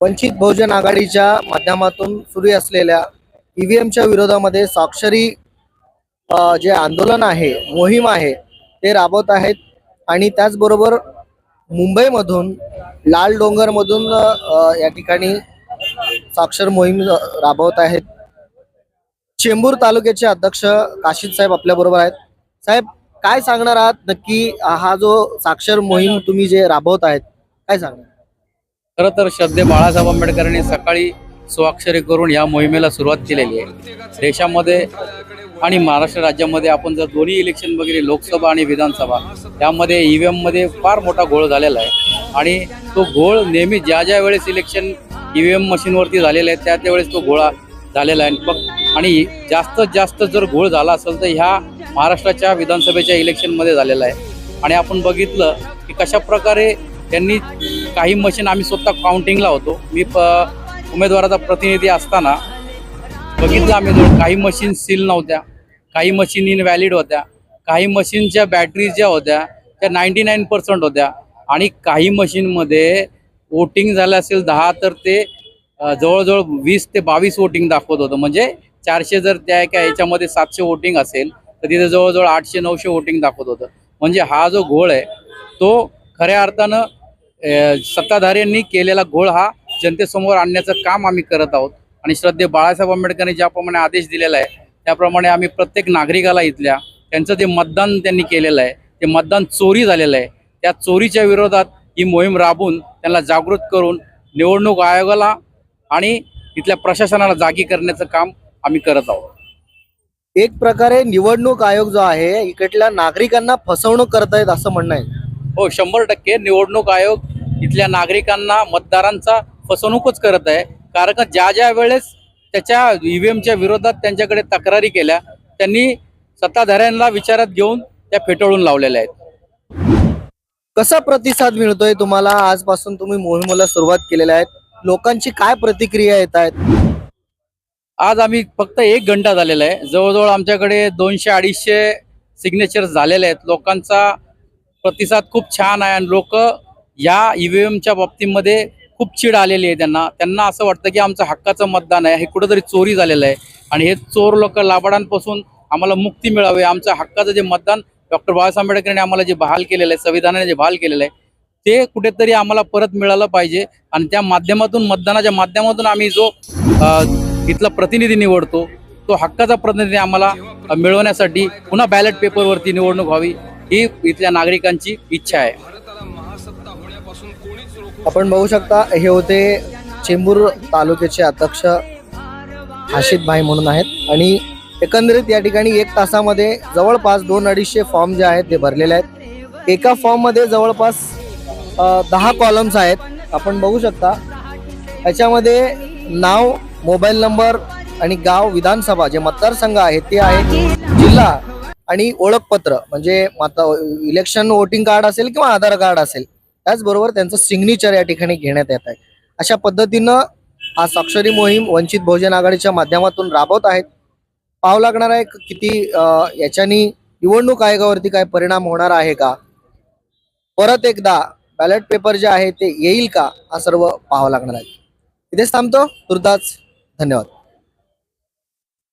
वंचित बहुजन आघाडीच्या माध्यमातून सुरू असलेल्या ईव्हीएमच्या विरोधामध्ये स्वाक्षरी जे आंदोलन आहे मोहीम आहे ते राबवत आहेत. आणि त्याचबरोबर मुंबईमधून लाल डोंगरमधून या ठिकाणी साक्षर मोहीम राबवत आहेत. चेंबूर तालुक्याचे अध्यक्ष काशीद साहेब आपल्याबरोबर आहेत. साहेब काय सांगणार आहात? नक्की हा जो साक्षर मोहीम तुम्ही जे राबवत आहेत काय सांगणार? खरं तर श्रद्धे बाळासाहेब आंबेडकरांनी सकाळी स्वाक्षरी करून या मोहिमेला सुरुवात केलेली आहे. देशामध्ये आणि महाराष्ट्र राज्यामध्ये आपण जर दोन्ही इलेक्शन बघितले लोकसभा आणि विधानसभा त्यामध्ये व्ही एममध्ये फार मोठा घोळ झालेला आहे. आणि तो घोळ नेहमी ज्या ज्या वेळेस इलेक्शन ईव्हीएम मशीनवरती झालेला आहे त्या त्यावेळेस तो घोळा झालेला आहे. फक्त आणि जास्तीत जास्त जर घोळ झाला असेल तर ह्या महाराष्ट्राच्या विधानसभेच्या इलेक्शनमध्ये झालेला आहे. आणि आपण बघितलं की कशा प्रकारे त्यांनी काही मशीन आम्ही स्वतः काउंटिंगला होतो. मी प उमेदवाराचा प्रतिनिधी असताना बघितलं आम्ही काही मशीन सील नव्हत्या. काही मशीन इनव्हॅलिड होत्या. काही मशीनच्या बॅटरीज ज्या होत्या त्या नाईन्टी नाईन पर्सेंट होत्या. आणि काही मशीनमध्ये वोटिंग झालं असेल दहा तर ते जवळजवळ वीस ते बावीस वोटिंग दाखवत होतं. म्हणजे चारशे जर त्या एका याच्यामध्ये सातशे वोटिंग असेल तर तिथे जवळजवळ आठशे नऊशे वोटिंग दाखवत होतं. म्हणजे हा जो घोळ आहे तो खऱ्या अर्थानं सत्ताधाऱ्यांनी केलेला घोळ हा जनतेसमोर आणण्याचं काम आम्ही करत आहोत. आणि श्रद्धे बाळासाहेब आंबेडकरांनी ज्याप्रमाणे आदेश दिलेला आहे त्याप्रमाणे आम्ही प्रत्येक नागरिकाला इथल्या त्यांचं जे मतदान त्यांनी केलेलं आहे ते मतदान चोरी झालेलं आहे. त्या चोरीच्या विरोधात ही मोहीम राबवून त्यांना जागृत करून निवडणूक आयोगाला आणि इथल्या प्रशासनाला जागी करण्याचं काम आम्ही करत आहोत. एक प्रकारे निवडणूक आयोग जो आहे इकडल्या नागरिकांना फसवणूक करतायत असं म्हणणं आहे. हो शंभर टक्के निवडणूक आयोग इथल्या नागरिकांना मतदारांचा फसवणूकच करत आहे. कारण का ज्या ज्या वेळेस त्याच्या ईव्हीएमच्या विरोधात त्यांच्याकडे तक्रारी केल्या त्यांनी सत्ताधाऱ्यांना विचारात घेऊन त्या फेटाळून लावलेल्या आहेत. कसा प्रतिसाद मिळतोय तुम्हाला? आजपासून तुम्ही मोहिमेला सुरुवात केलेल्या आहेत. लोकांची काय प्रतिक्रिया येत आहेत? आज आम्ही फक्त एक घंटा झालेला आहे. जवळजवळ आमच्याकडे दोनशे अडीचशे सिग्नेचर झालेले आहेत. लोकांचा प्रतिसाद खूप छान आहे आणि लोक या ईव्हीएमच्या बाबतीमध्ये खूप चिड आलेली आहे त्यांना. त्यांना असं वाटतं की आमचं हक्काचं मतदान आहे. हे कुठंतरी चोरी झालेलं आहे. आणि हे चोर लोक लाभाडांपासून आम्हाला मुक्ती मिळावी. आमच्या हक्काचं जे मतदान डॉक्टर बाबासाहेब आंबेडकरांनी आम्हाला जे बहाल केलेलं आहे संविधानाने जे बहाल केलेलं आहे ते कुठेतरी आम्हाला परत मिळालं पाहिजे. आणि त्या माध्यमातून मतदानाच्या माध्यमातून आम्ही जो इथला प्रतिनिधी निवडतो तो हक्काचा प्रतिनिधी आम्हाला मिळवण्यासाठी पुन्हा बॅलेट पेपरवरती निवडणूक व्हावी ही इथल्या नागरिकांची इच्छा आहे. आपण बघू शकता हे होते चेंबूर तालुक्याचे अध्यक्ष हाशिद भाई म्हणून आहेत. आणि एकंदरीत या ठिकाणी एक तासामध्ये जवळपास दोन अडीचशे फॉर्म जे आहेत ते भरलेले आहेत. एका फॉर्ममध्ये जवळपास दहा कॉलम्स आहेत. आपण बघू शकता याच्यामध्ये नाव मोबाईल नंबर आणि गाव विधानसभा जे मतदारसंघ आहेत ते आहेत. जिल्हा आणि ओळखपत्र म्हणजे मत इलेक्शन वोटिंग कार्ड असेल किंवा आधार कार्ड असेल. त्याचबरोबर त्यांचं सिग्नेचर या ठिकाणी घेण्यात येत आहे. अशा पद्धतीनं हा स्वाक्षरी मोहीम वंचित बहुजन आघाडीच्या माध्यमातून राबवत आहेत. पाहावं लागणार आहे किती याच्यानी निवडणूक आयोगावरती काय परिणाम होणार आहे का? परत एकदा बॅलेट पेपर जे आहे ते येईल का? हा सर्व पाहावं लागणार आहे. इथेच थांबतो. तुर्ताच धन्यवाद.